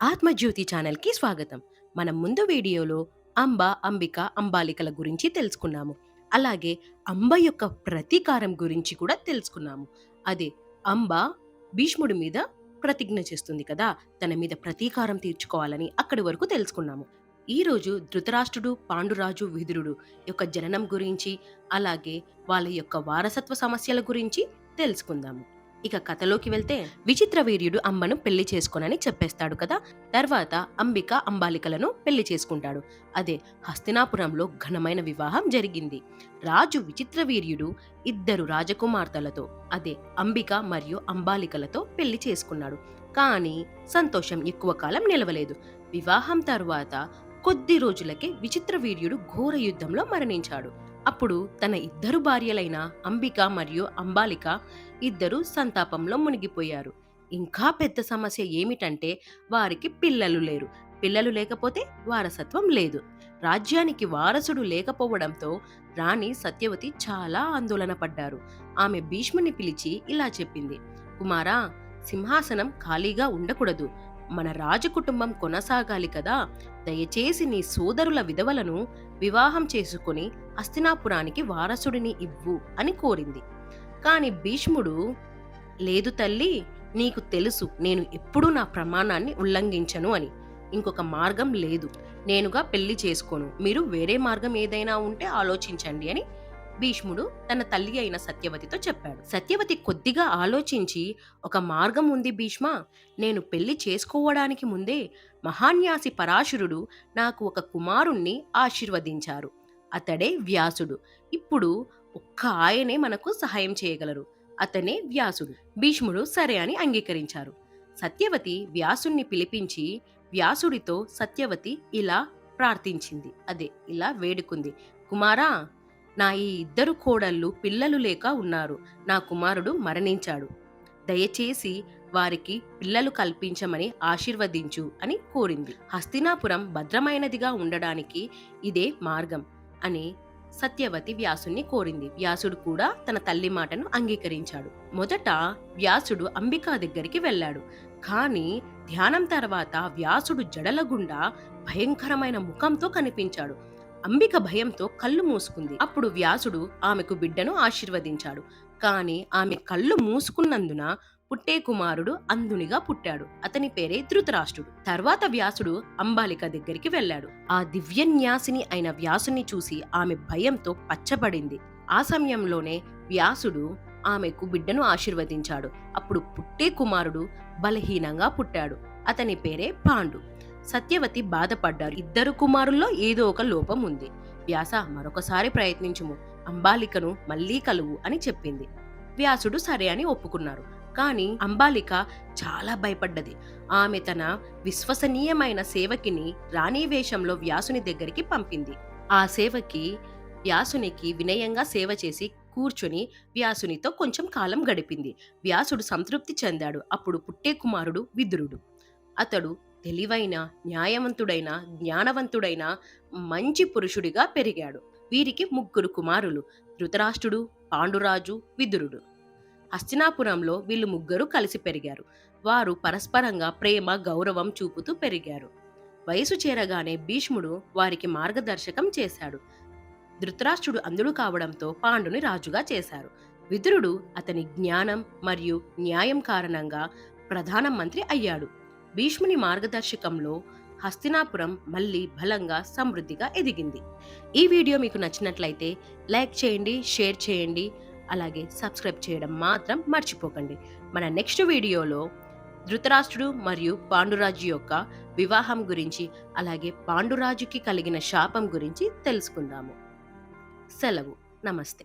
ఆత్మజ్యోతి ఛానల్కి స్వాగతం. మనం ముందు వీడియోలో అంబ అంబిక అంబాలికల గురించి తెలుసుకున్నాము. అలాగే అంబ యొక్క ప్రతీకారం గురించి కూడా తెలుసుకున్నాము. అదే అంబ భీష్ముడి మీద ప్రతిజ్ఞ చేస్తుంది కదా తన మీద ప్రతీకారం తీర్చుకోవాలని అక్కడి వరకు తెలుసుకున్నాము. ఈ రోజు ధృతరాష్ట్రుడు పాండురాజు విదురుడు యొక్క జననం గురించి అలాగే వాళ్ళ యొక్క వారసత్వ సమస్యల గురించి తెలుసుకుందాము. ఇక కథలోకి వెళ్తే విచిత్ర వీర్యుడు అమ్మను పెళ్ళి చేసుకోనని చెప్పేస్తాడు కదా. తర్వాత అంబిక అంబాలికలను పెళ్ళి చేసుకుంటాడు. అదే హస్తినాపురంలో ఘనమైన వివాహం జరిగింది. రాజు విచిత్ర వీర్యుడు ఇద్దరు రాజకుమార్తెలతో అదే అంబిక మరియు అంబాలికలతో పెళ్ళి చేసుకున్నాడు. కానీ సంతోషం ఎక్కువ కాలం నిలవలేదు. వివాహం తరువాత కొద్ది రోజులకే విచిత్ర వీర్యుడు ఘోర యుద్ధంలో మరణించాడు. అప్పుడు తన ఇద్దరు భార్యలైన అంబిక మరియు అంబాలిక ఇద్దరూ సంతాపంలో మునిగిపోయారు. ఇంకా పెద్ద సమస్య ఏమిటంటే వారికి పిల్లలు లేరు. పిల్లలు లేకపోతే వారసత్వం లేదు. రాజ్యానికి వారసుడు లేకపోవడంతో రాణి సత్యవతి చాలా ఆందోళన పడ్డారు. ఆమె భీష్ముని పిలిచి ఇలా చెప్పింది. కుమారా సింహాసనం ఖాళీగా ఉండకూడదు. మన రాజకుటుంబం కొనసాగాలి కదా. దయచేసి నీ సోదరుల విధవలను వివాహం చేసుకుని హస్తినాపురానికి వారసుడిని ఇవ్వు అని కోరింది. కాని భీష్ముడు లేదు తల్లి నీకు తెలుసు నేను ఎప్పుడూ నా ప్రమాణాన్ని ఉల్లంఘించను అని. ఇంకొక మార్గం లేదు. నేనుగా పెళ్ళి చేసుకోను. మీరు వేరే మార్గం ఏదైనా ఉంటే ఆలోచించండి అని భీష్ముడు తన తల్లి అయిన సత్యవతితో చెప్పాడు. సత్యవతి కొద్దిగా ఆలోచించి ఒక మార్గం ఉంది భీష్మ నేను పెళ్ళి చేసుకోవడానికి ముందే మహాన్యాసి పరాశురుడు నాకు ఒక కుమారుణ్ణి ఆశీర్వదించారు. అతడే వ్యాసుడు. ఇప్పుడు ఒక్క ఆయనే మనకు సహాయం చేయగలరు. అతనే వ్యాసుడు. భీష్ముడు సరే అని అంగీకరించారు. సత్యవతి వ్యాసుణ్ణి పిలిపించి వ్యాసుడితో సత్యవతి ఇలా ప్రార్థించింది. అదే ఇలా వేడుకుంది. కుమారా నా ఈ ఇద్దరు కోడళ్ళు పిల్లలు లేక ఉన్నారు. నా కుమారుడు మరణించాడు. దయచేసి వారికి పిల్లలు కల్పించమని ఆశీర్వదించు అని కోరింది. హస్తినాపురం భద్రమైనదిగా ఉండడానికి ఇదే మార్గం అని సత్యవతి వ్యాసుణ్ణి కోరింది. వ్యాసుడు కూడా తన తల్లి మాటను అంగీకరించాడు. మొదట వ్యాసుడు అంబికా దగ్గరికి వెళ్ళాడు. కానీ ధ్యానం తర్వాత వ్యాసుడు జడల గుండా భయంకరమైన ముఖంతో కనిపించాడు. అంబిక భయంతో కళ్ళు మూసుకుంది. అప్పుడు వ్యాసుడు ఆమెకు బిడ్డను ఆశీర్వదించాడు. కాని ఆమె కళ్ళు మూసుకున్నందున పుట్టే కుమారుడు అంధునిగా పుట్టాడు. అతని పేరే ధృతరాష్ట్రుడు. తర్వాత వ్యాసుడు అంబాలిక దగ్గరికి వెళ్ళాడు. ఆ దివ్యన్యాసిని అయిన వ్యాసుని చూసి ఆమె భయంతో పచ్చబడింది. ఆ సమయంలోనే వ్యాసుడు ఆమెకు బిడ్డను ఆశీర్వదించాడు. అప్పుడు పుట్టే కుమారుడు బలహీనంగా పుట్టాడు. అతని పేరే పాండు. సత్యవతి బాధపడ్డారు. ఇద్దరు కుమారుల్లో ఏదో ఒక లోపం ఉంది. వ్యాస మరొకసారి ప్రయత్నించుము. అంబాలికను మళ్ళీ కలువు అని చెప్పింది. వ్యాసుడు సరే అని ఒప్పుకున్నారు. కానీ అంబాలిక చాలా భయపడ్డది. ఆమె తన విశ్వసనీయమైన సేవకిని రాణి వేషంలో వ్యాసుని దగ్గరికి పంపింది. ఆ సేవకి వ్యాసునికి వినయంగా సేవ చేసి కూర్చుని వ్యాసునితో కొంచెం కాలం గడిపింది. వ్యాసుడు సంతృప్తి చెందాడు. అప్పుడు పుట్టే కుమారుడు విదురుడు. అతడు తెలివైన న్యాయవంతుడైన జ్ఞానవంతుడైన మంచి పురుషుడిగా పెరిగాడు. వీరికి ముగ్గురు కుమారులు. ధృతరాష్ట్రుడు పాండురాజు విదురుడు. హస్తినాపురంలో వీళ్ళు ముగ్గురు కలిసి పెరిగారు. వారు పరస్పరంగా ప్రేమ గౌరవం చూపుతూ పెరిగారు. వయసు చేరగానే భీష్ముడు వారికి మార్గదర్శకం చేశాడు. ధృతరాష్ట్రుడు అందుడు కావడంతో పాండుని రాజుగా చేశారు. విదురుడు అతని జ్ఞానం మరియు న్యాయం కారణంగా ప్రధానమంత్రి అయ్యాడు. భీష్ముని మార్గదర్శకంలో హస్తినాపురం మళ్ళీ బలంగా సమృద్ధిగా ఎదిగింది. ఈ వీడియో మీకు నచ్చినట్లయితే లైక్ చేయండి షేర్ చేయండి అలాగే సబ్స్క్రైబ్ చేయడం మాత్రం మర్చిపోకండి. మన నెక్స్ట్ వీడియోలో ధృతరాష్ట్రుడు మరియు పాండురాజు యొక్క వివాహం గురించి అలాగే పాండురాజుకి కలిగిన శాపం గురించి తెలుసుకుందాము. సెలవు. నమస్తే.